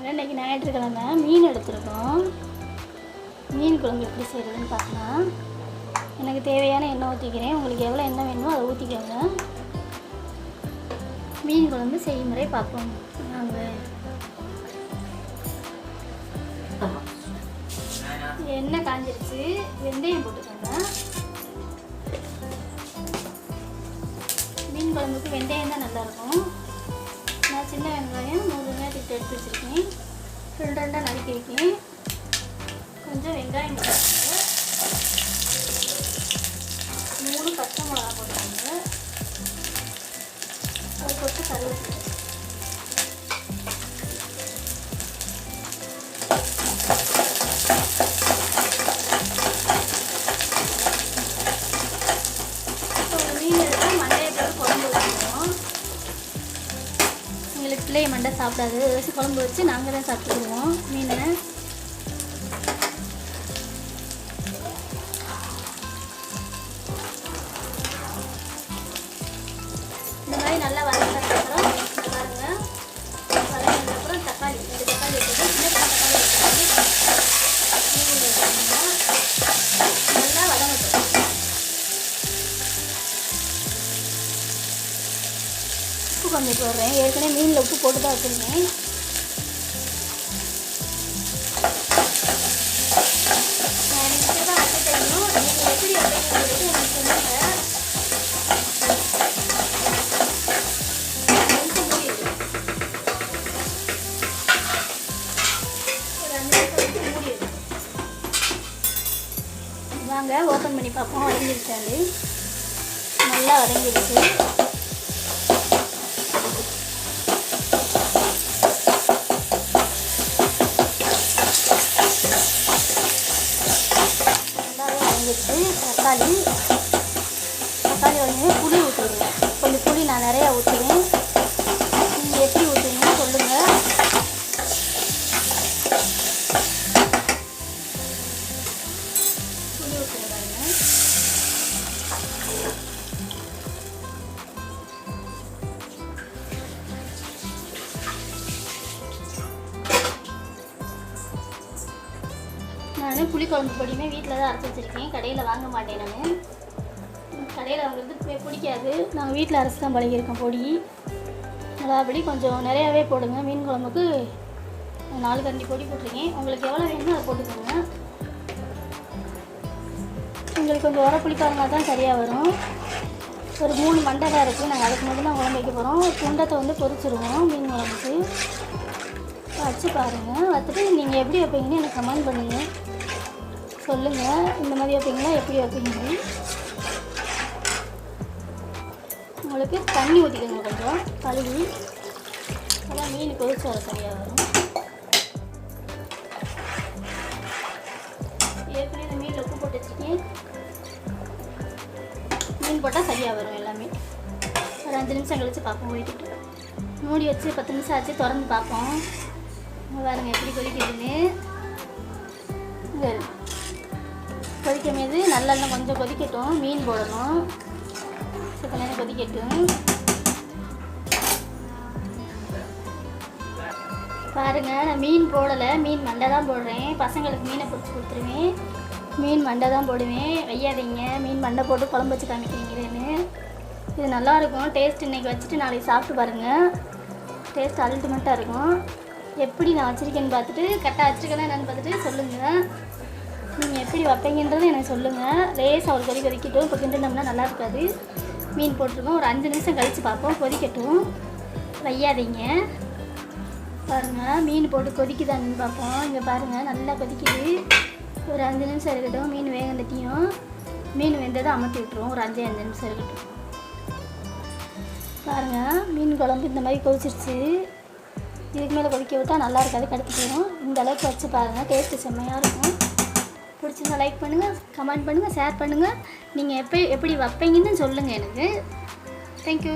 இன்னைக்கு இன்றைக்கி ஞாயிற்றுக்கிழமை மீன் எடுத்திருக்கோம். மீன் குழம்பு எப்படி செய்கிறதுன்னு பார்க்கலாம். எனக்கு தேவையான எண்ணெய் ஊற்றிக்கிறேன் உங்களுக்கு எவ்வளோ எண்ணெய் வேணுமோ அதை ஊற்றிக்கோங்க மீன் குழம்பு செய்முறை பார்ப்போம். நாங்கள் எண்ணெய் காஞ்சிருச்சு. வெந்தயம் போட்டுக்கோங்க. மீன் குழம்புக்கு வெந்தயம் தான் நல்லாயிருக்கும். நான் சின்ன வெங்காயம் நூறு வெங்காயத்துக்கு எடுத்து வச்சுருக்கேன். ரெண்டு ரெண்டாக நறுக்கி வைக்கேன் கொஞ்சம் வெங்காயம் போட்டுருங்க மூணு பச்சை மிளகா போட்டுருங்க அது போட்டு கருவேப்பிலை இப்போ ஒரு மீன் எடுத்தால் மண்டையை போட்டு குழம்பு வச்சுருவோம் எங்களுக்கு பிள்ளைய மண்டை சாப்பிடாது. ஏதாச்சும் குழம்பு வச்சு நாங்கள் தான் சாப்பிட்டுக்குவோம். மீனை இந்த மாதிரி நல்லா வர உப்பு கம்மி போடுறேன். ஏற்கனவே மீனில் உப்பு போட்டு தான் வச்சுருந்தேன் வாங்க ஓப்பன் பண்ணி பார்ப்போம். வரைஞ்சிருச்சாண்டு நல்லா வரைஞ்சிருச்சு எப்படி வைக்கிறீங்கிறது எனக்கு சொல்லுங்கள் கொஞ்சம் மூடி வை. ஒரு அஞ்சு நிமிஷம் வச்சு மூடி வை. வாங்க ஓப்பன் பண்ணி பார்ப்போம் வதங்கிருச்சாண்டு நல்லா வதங்கிருச்சு நல்லாவே வதங்கிருச்சு தக்காளி. தக்காளி வந்து புளி ஊற்றிடுவேன் கொஞ்சம் புளி நான் நிறையா ஊற்றுவேன் புளிக்குழம்பு பொடியுமே வீட்டில் தான் அரைச்சி வச்சுருக்கேன். கடையில் வாங்க மாட்டேன் நான். கடையில் வாங்குறது பிடிக்காது. நாங்கள் வீட்டில் அரைச்சி தான் பழகியிருக்கோம் பொடி. அதாபடி கொஞ்சம் நிறையாவே போடுங்க. மீன் குழம்புக்கு நாலு கண்டி பொடி போட்டிருக்கேன். உங்களுக்கு எவ்வளோ வேணுமோ அதை போட்டுக்கோங்க. உங்களுக்கு கொஞ்சம் உர புளிக்காரங்க தான் சரியாக வரும். ஒரு மூணு மண்டை இருக்குது நாங்கள் அதுக்கு மட்டும் தான் குழம்பு வைக்க போகிறோம் குண்டத்தை வந்து பொறிச்சிருவோம் மீன் குழம்புக்கு. வச்சு பாருங்கள் வச்சுட்டு நீங்கள் எப்படி வைப்பீங்கன்னு எனக்கு கமெண்ட் பண்ணுங்கள் சொல்லுங்கள் இந்த மாதிரி வைப்பீங்களா? எப்படி வைப்பீங்க? உங்களுக்கு தண்ணி ஊற்றிக்கோங்க கொஞ்சம். கழுவி. அதான் மீன் கொதிச்சு வர சரியாக வரும். ஏற்கனவே இந்த மீனில் உப்பு போட்டு வச்சுருக்கேன் மீன் போட்டால் சரியாக வரும் எல்லாமே. ஒரு அஞ்சு நிமிஷம் கழித்து பார்ப்போம் ஊற்றிட்டு மூடி வச்சு பத்து நிமிஷம் ஆச்சு திறந்து பார்ப்போம். பாருங்கள் எப்படி கொதிக்குதுன்னு. சரி கொதிக்கும் போது நல்லெண்ணெய் கொஞ்சம் கொதிக்கட்டும். மீன் போடணும். சில நேரம் கொதிக்கட்டும். பாருங்கள் நான் மீன் போடலை. மீன் மண்டை தான் போடுறேன். பசங்களுக்கு மீனை பிடிச்சி கொடுத்துருவேன். மீன் மண்டை தான் போடுவேன். வையாதீங்க. மீன் மண்டை போட்டு குழம்பு வச்சு காமிக்கிறீங்களேன்னு. இது நல்லா இருக்கும் டேஸ்ட் இன்னைக்கு வச்சுட்டு நாளைக்கு சாப்பிட்டு பாருங்கள் டேஸ்ட் அல்டிமேட்டாக இருக்கும். எப்படி நான் வச்சுருக்கேன்னு பார்த்துட்டு கரெக்டாக வச்சுருக்கேன்னா என்னென்னு பார்த்துட்டு சொல்லுங்கள் நீங்கள் எப்படி வைப்பீங்கன்றது எனக்கு சொல்லுங்கள் லேசாக ஒரு கொதி கொதிக்கட்டும். இப்போ கிண்டினோம்னா நல்லா இருக்காது. மீன் போட்டிருக்கோம் ஒரு அஞ்சு நிமிஷம் கழித்து பார்ப்போம். கொதிக்கட்டும். வையாதீங்க. பாருங்கள் மீன் போட்டு கொதிக்குதான்னு பார்ப்போம். இங்கே பாருங்கள் நல்லா கொதிக்குது. ஒரு அஞ்சு நிமிஷம் இருக்கட்டும். மீன் வேகந்தட்டியும். மீன் வெந்ததை அமர்த்தி விட்டுருவோம். ஒரு அஞ்சு அஞ்சு நிமிஷம் இருக்கட்டும். பாருங்கள் மீன் குழம்பு இந்த மாதிரி கொதிச்சிருச்சு. இதுக்கு மேலே கொதிக்க விட்டால் நல்லா இருக்காது. கடுத்து போயிடும் இந்த அளவுக்கு வச்சு பாருங்கள் டேஸ்ட்டு செம்மையாக இருக்கும். பிடிச்சிருந்தா லைக் பண்ணுங்கள் கமெண்ட் பண்ணுங்கள் ஷேர் பண்ணுங்கள் நீங்கள் எப்போ எப்படி வைப்பீங்கன்னு சொல்லுங்கள் எனக்கு. தேங்க்யூ